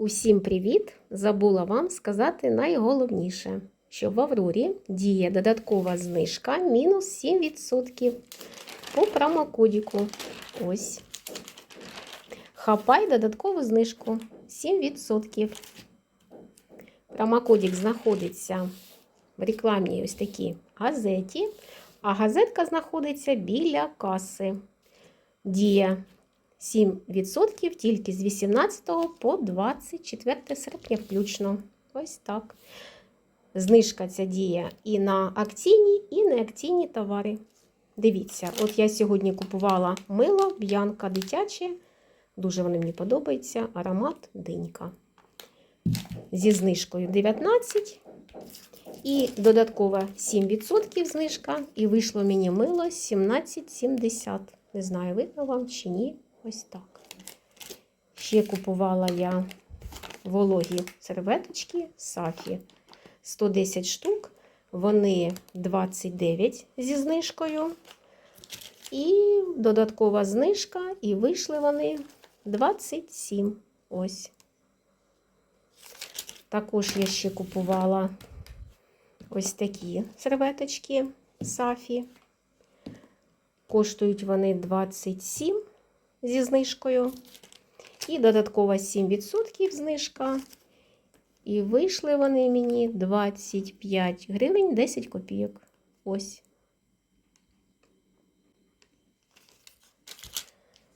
Усім привіт! Забула вам сказати найголовніше, що в Аврорі діє додаткова знижка мінус 7% по промокодіку. Ось. Хапай додаткову знижку 7%. Промокодік знаходиться в рекламній ось такій газеті, а газетка знаходиться біля каси. Діє 7% тільки з 18 по 24 серпня включно. Ось так. Знижка ця діє і на акційні, і на акційні товари. Дивіться, от я сьогодні купувала мило, б'янка дитяче. Дуже вони мені подобаються. Аромат динька. Зі знижкою 19 і додатково 7% знижка. І вийшло мені мило 17,70. Не знаю, видно вам чи ні. Ось так. Ще купувала я вологі серветочки Сафі 110 штук. Вони 29 зі знижкою. І додаткова знижка, і вийшли вони 27. Ось. Також я ще купувала ось такі серветочки Сафі. Коштують вони 27 зі знижкою. І додатково 7% знижка. І вийшли вони мені 25 гривень 10 копійок. Ось.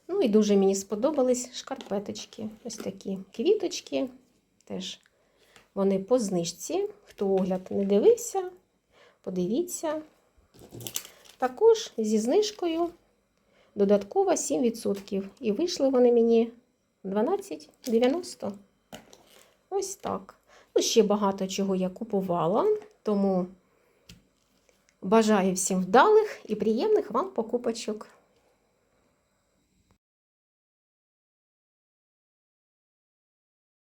Ну і дуже мені сподобались шкарпеточки. Ось такі квіточки. Теж вони по знижці. Хто огляд не дивився, подивіться. Також зі знижкою додатково 7%. І вийшли вони мені 12,90. Ось так. Ну, ще багато чого я купувала, тому бажаю всім вдалих і приємних вам покупочок.